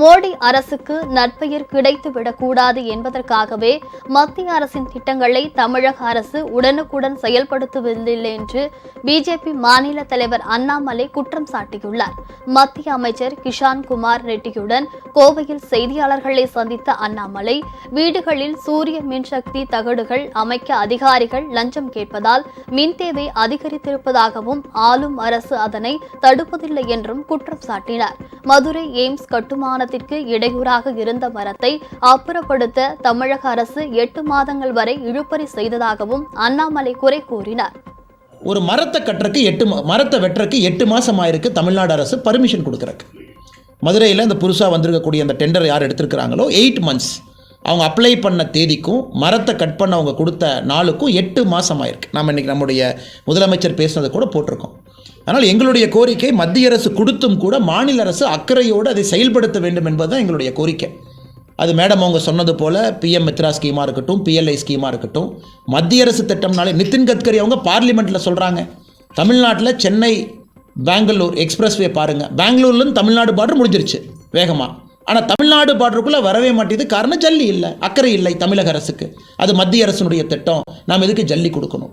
மோடி அரசுக்கு நற்பெயர் கிடைத்துவிடக்கூடாது என்பதற்காகவே மத்திய அரசின் திட்டங்களை தமிழக அரசு உடனுக்குடன் செயல்படுத்துவதில்லை என்று பிஜேபி மாநில தலைவர் அண்ணாமலை குற்றம் சாட்டியுள்ளார். மத்திய அமைச்சர் கிஷான் குமார் ரெட்டியுடன் கோவையில் செய்தியாளர்களை சந்தித்த அண்ணாமலை வீடுகளில் சூரிய மின்சக்தி தகடுகள் அமைக்க அதிகாரிகள் லஞ்சம் கேட்பதால் மின் தேவை அதிகரித்திருப்பதாகவும் ஆளும் அரசு அதனை தடுப்பதில்லை என்றும் குற்றம் சாட்டினார். மதுரை எய்ம்ஸ் கட்டுமானத்திற்கு இடையூறாக இருந்த மரத்தை அப்புறப்படுத்த தமிழக அரசு எட்டு மாதங்கள் வரை இழுபறி செய்ததாகவும் அண்ணாமலை குறை கூறினார். ஒரு மரத்தை கட்டுறக்கு எட்டு மா- மரத்தை வெட்டுறக்கு எட்டு மாதம் ஆயிருக்கு தமிழ்நாடு அரசு பர்மிஷன் கொடுக்குறக்கு மதுரையில் இந்த புதுசாக வந்திருக்கக்கூடிய அந்த டெண்டர் யார் எடுத்திருக்கிறாங்களோ எயிட் மந்த்ஸ் அவங்க அப்ளை பண்ண தேதிக்கும் மரத்தை கட் பண்ண அவங்க கொடுத்த நாளுக்கும் எட்டு மாதம் ஆயிருக்கு. நம்ம இன்றைக்கி நம்முடைய முதலமைச்சர் பேசுனதை கூட போட்டிருக்கோம். ஆனால் எங்களுடைய கோரிக்கை மத்திய அரசு கொடுத்தும் கூட மாநில அரசு அக்கறையோடு அதை செயல்படுத்த வேண்டும் என்பதுதான் எங்களுடைய கோரிக்கை. அது மேடம் அவங்க சொன்னது போல் பிஎம் மித்ரா ஸ்கீமாக இருக்கட்டும் பிஎல்ஐ ஸ்கீமாக இருக்கட்டும் மத்திய அரசு திட்டம்னாலே நிதின் கட்கரி அவங்க பார்லிமெண்ட்டில் சொல்கிறாங்க தமிழ்நாட்டில் சென்னை பெங்களூர் எக்ஸ்பிரஸ்வே பாருங்கள் பெங்களூர்லேருந்து தமிழ்நாடு பார்டர் முடிஞ்சிருச்சு வேகமாக ஆனால் தமிழ்நாடு பார்டருக்குள்ளே வரவே மாட்டேது காரணம் ஜல்லி இல்லை அக்கறை இல்லை தமிழக அரசுக்கு. அது மத்திய அரசினுடைய திட்டம். நாம் எதுக்கு ஜல்லி கொடுக்கணும்?